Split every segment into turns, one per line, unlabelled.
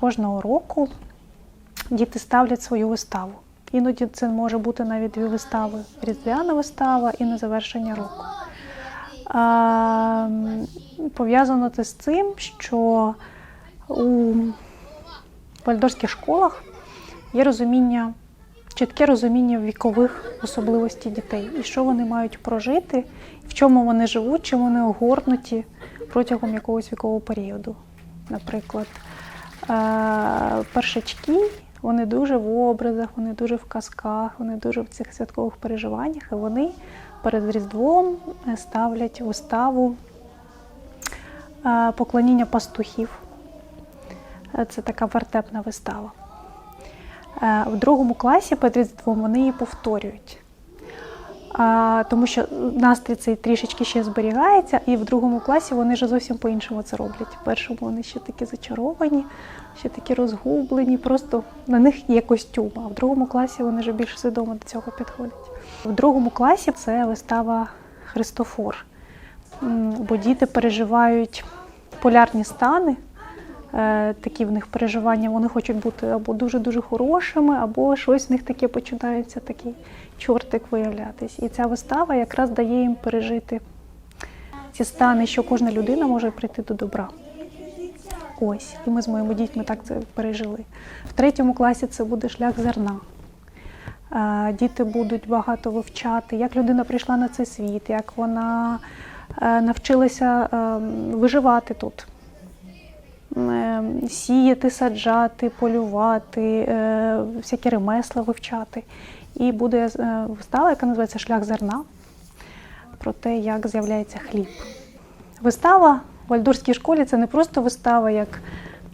Кожного року діти ставлять свою виставу. Іноді це може бути навіть дві вистави: різдвяна вистава і на завершення року. Пов'язано це з цим, що у вальдорських школах є розуміння, чітке розуміння вікових особливостей дітей і що вони мають прожити, в чому вони живуть, чим вони огорнуті протягом якогось вікового періоду. Наприклад, першачки, вони дуже в образах, вони дуже в казках, вони дуже в цих святкових переживаннях, і вони перед Різдвом е, ставлять виставу поклоніння пастухів. Е, Це така вертепна вистава. Е, В другому класі перед Різдвом вони її повторюють. Тому що настрій цей трішечки ще зберігається, і в другому класі вони вже зовсім по-іншому це роблять. В першому вони ще такі зачаровані, ще такі розгублені, просто на них є костюм, а в другому класі вони вже більш свідомо до цього підходять. В другому класі це вистава Христофор, бо діти переживають полярні стани. Е, Такі в них переживання, вони хочуть бути або дуже-дуже хорошими, або щось в них таке починається, такий чортик виявлятись. І ця вистава якраз дає їм пережити ці стани, що кожна людина може прийти до добра. Ось, і ми з моїми дітьми так це пережили. В третьому класі це буде шлях зерна. Е, Діти будуть багато вивчати, як людина прийшла на цей світ, як вона е, навчилася е, виживати тут. Е, Сіяти, саджати, полювати, е, всякі ремесла вивчати. І буде е, вистава, яка називається Шлях зерна про те, як з'являється хліб. Вистава в Вальдорській школі це не просто вистава, як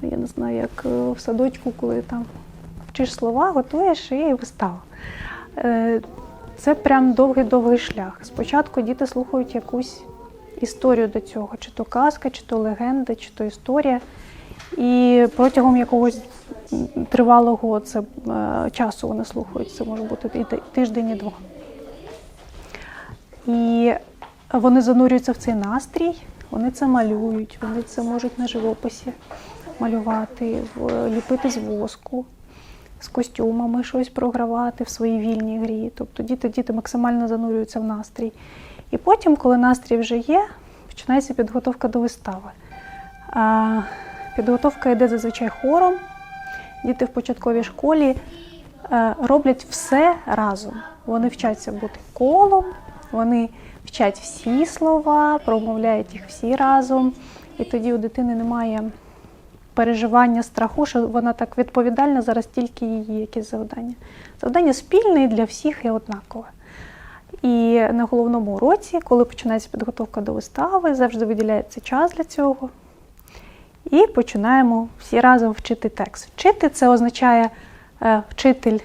я не знаю, як е, в садочку, коли там вчиш слова, готуєш і вистава. Це прям довгий-довгий шлях. Спочатку діти слухають якусь історію до цього, чи то казка, чи то легенда, чи то історія. І протягом якогось тривалого це, е, часу вони слухають, це може бути і тиждень, і два. І вони занурюються в цей настрій, вони це малюють, вони це можуть на живописі малювати, ліпити з воску, з костюмами щось програвати в своїй вільній грі. Тобто діти, діти максимально занурюються в настрій. І потім, коли настрій вже є, починається підготовка до вистави. Підготовка йде зазвичай хором. Діти в початковій школі е, роблять все разом. Вони вчаться бути колом, вони вчать всі слова, промовляють їх всі разом. І тоді у дитини немає переживання страху, що вона так відповідальна, зараз тільки її якісь завдання. Завдання спільне і для всіх є однакове. І на головному уроці, коли починається підготовка до вистави, завжди виділяється час для цього. І починаємо всі разом вчити текст. Вчити це означає, е, вчитель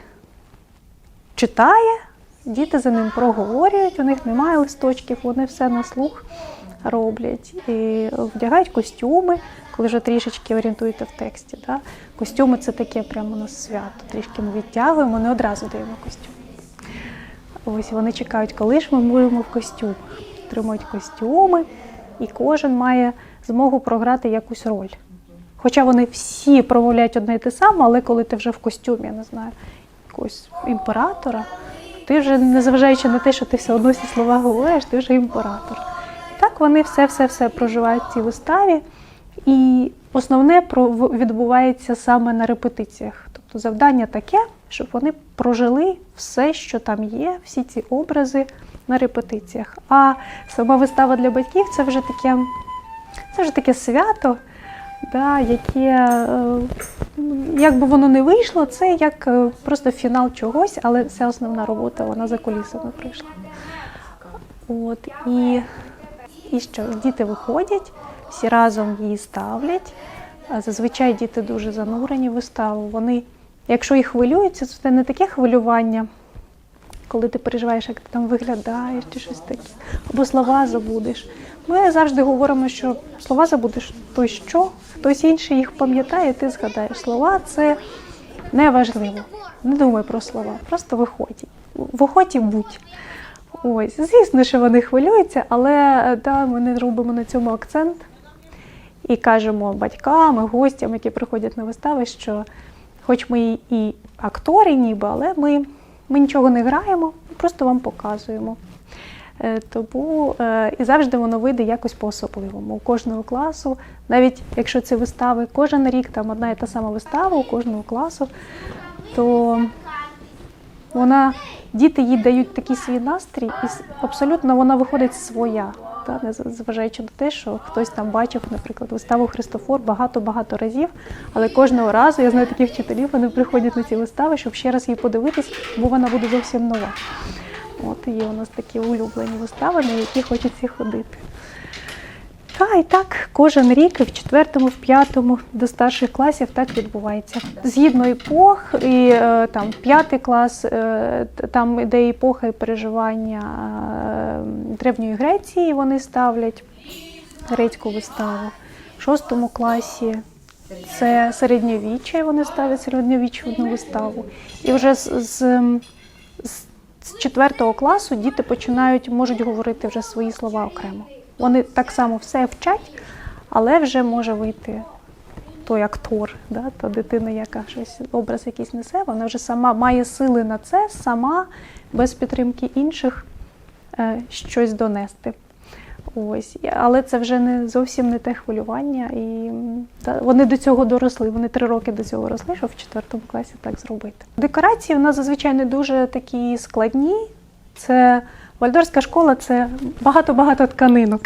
читає, діти за ним проговорюють, у них немає листочків, вони все на слух роблять. І вдягають костюми, коли вже трішечки орієнтуєте в тексті. Да? Костюми це таке прямо у нас свято. Трішки ми відтягуємо, не одразу даємо костюм. Ось вони чекають, коли ж ми будемо в костюмах. Тримають костюми, і кожен має змогу програти якусь роль. Хоча вони всі промовляють одне і те саме, але коли ти вже в костюмі, я не знаю, якогось імператора, ти вже, незважаючи на те, що ти все одно ці слова говориш, ти вже імператор. Так вони все-все-все проживають в цій виставі. І основне відбувається саме на репетиціях. Тобто завдання таке, щоб вони прожили все, що там є, всі ці образи на репетиціях. А сама вистава для батьків це вже таке, це вже таке свято, да, яке, е, як би воно не вийшло, це як е, просто фінал чогось, але вся основна робота вона за кулісами прийшла. От, і, і що? Діти виходять, всі разом її ставлять. Зазвичай діти дуже занурені в виставу. Вони, якщо їх хвилюються, то це не таке хвилювання, коли ти переживаєш, як ти там виглядаєш чи щось таке, або слова забудеш. Ми завжди говоримо, що слова забудеш то що, хтось інший їх пам'ятає, і ти згадаєш. Слова це не важливо. Не думай про слова, просто виходь. В охоті будь. Ось, звісно, що вони хвилюються, але да, ми не робимо на цьому акцент. і кажемо батькам, і гостям, які приходять на вистави, що хоч ми і- актори, ніби, але ми, ми нічого не граємо, просто вам показуємо. Е, Тому е, і завжди воно вийде якось по-особливому. У кожного класу, навіть якщо це вистави, кожен рік там одна і та сама вистава у кожного класу, то вона, діти їй дають такий свій настрій, і абсолютно вона виходить своя. Та, незважаючи на те, що хтось там бачив, наприклад, виставу Христофор багато-багато разів, але кожного разу я знаю таких вчителів, вони приходять на ці вистави, щоб ще раз її подивитись, бо вона буде зовсім нова. От є у нас такі улюблені вистави, на які хочеться ходити. Та і так кожен рік, і в четвертому, в п'ятому до старших класів так відбувається. Згідно епох, і е, там п'ятий клас, е, там іде епоха і переживання е, Древньої Греції, вони ставлять грецьку виставу. В шостому класі це середньовіччя, вони ставлять середньовічну виставу. І вже з, з з четвертого класу діти починають, можуть говорити вже свої слова окремо. Вони так само все вчать, але вже може вийти той актор, да, та дитина, яка щось образ якийсь несе, вона вже сама має сили на це, сама без підтримки інших е, щось донести. Ось, але це вже не зовсім не те хвилювання. І та, вони до цього доросли. Вони три роки до цього росли, щоб в четвертому класі так зробити. Декорації у нас зазвичай не дуже такі складні. Це Вальдорська школа це багато-багато тканинок.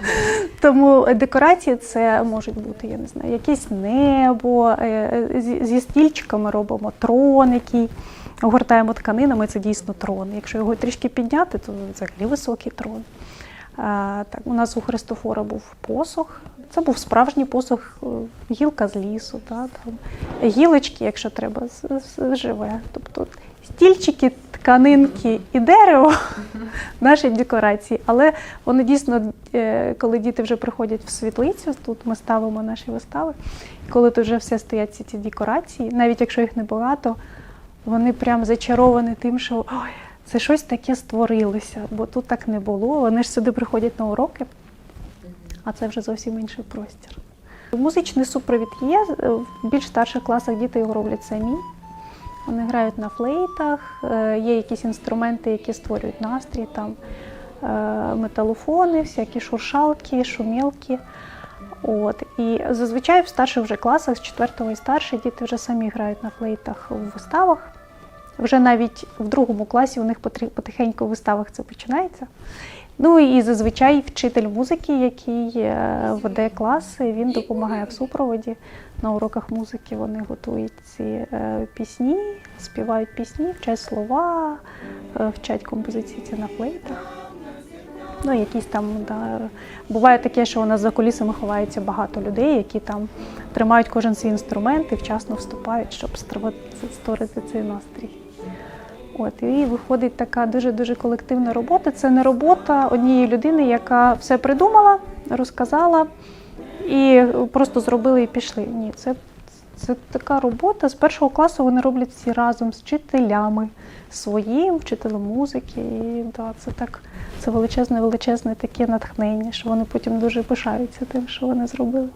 Тому декорації це можуть бути, я не знаю, якесь небо. е, зі- стільчиками робимо трон, який огортаємо тканинами, це дійсно трон. Якщо його трішки підняти, то взагалі високий трон. Так, у нас у Христофора був посох. Це був справжній посох, е, гілка з лісу, та, там, гілочки, якщо треба, живе. Тобто стільчики, тканинки і дерево наші декорації. Але вони дійсно, е, коли діти вже приходять в світлицю, тут ми ставимо наші вистави, і коли тут вже все стоять ці декорації, навіть якщо їх небагато, вони прям зачаровані тим, що ой, це щось таке створилося, бо тут так не було. Вони ж сюди приходять на уроки, а це вже зовсім інший простір. Музичний супровід є. В більш старших класах діти його роблять самі. Вони грають на флейтах, е, є якісь інструменти, які створюють настрій, там е, металофони, всякі шуршалки, шумілки. От. І зазвичай в старших вже класах, з 4 і старше, діти вже самі грають на флейтах в виставах. Вже навіть в другому класі у них потихеньку в виставах це починається. Ну і зазвичай вчитель музики, який е, веде класи, він допомагає в супроводі. На уроках музики вони готують ці е, пісні, співають пісні, вчать слова, е, вчать композиції ці на флейтах. Ну, якісь там да, буває таке, що у нас за кулісами ховається багато людей, які там тримають кожен свій інструмент і вчасно вступають, щоб створити цей настрій. От і виходить така дуже дуже колективна робота. Це не робота однієї людини, яка все придумала, розказала і просто зробили і пішли. Ні, це, це така робота. З першого класу вони роблять всі разом з вчителями своїм, вчителем музики. І да, це так, це величезне, величезне таке натхнення, що вони потім дуже пишаються тим, що вони зробили.